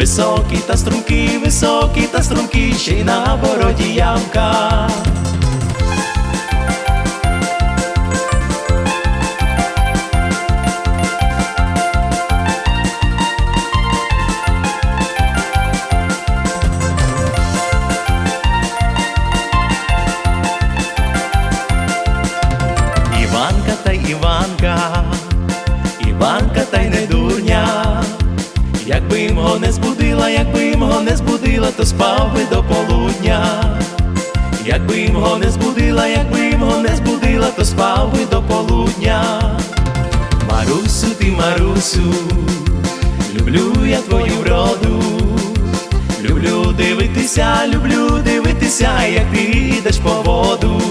Високий та стрункий, високий та стрункий, ще й на бороді ямка. Іванка та Іванка не якби його не збудила, то спав би до полудня. Якби його не збудила, якби його не збудила, то спав би до полудня. Марусю, ти Марусю, люблю я твою вроду. Люблю дивитися, люблю дивитися, як ти йдеш по воду.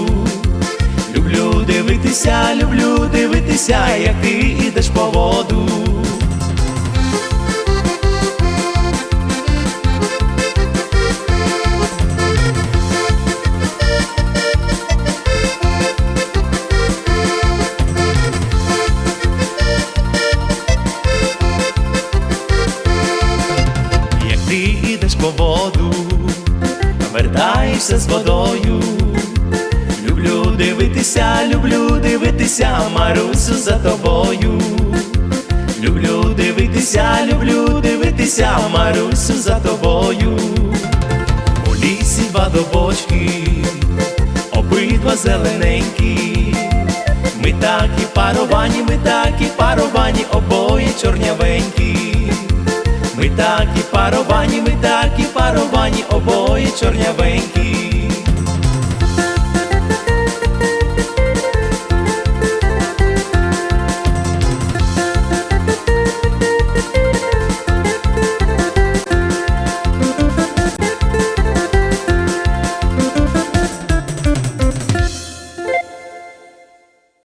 Люблю дивитися, люблю дивитися, як ти йдеш по воду. Воду, вертаєшся з водою. Люблю дивитися, люблю дивитися, Марусю за тобою. Люблю дивитися, люблю дивитися, Марусю за тобою. У лісі два добочки, обидва зелененькі. Ми такі паровані, ми такі паровані, обоє чорнявенькі. Ми такі паровані, обої чорнявенькі.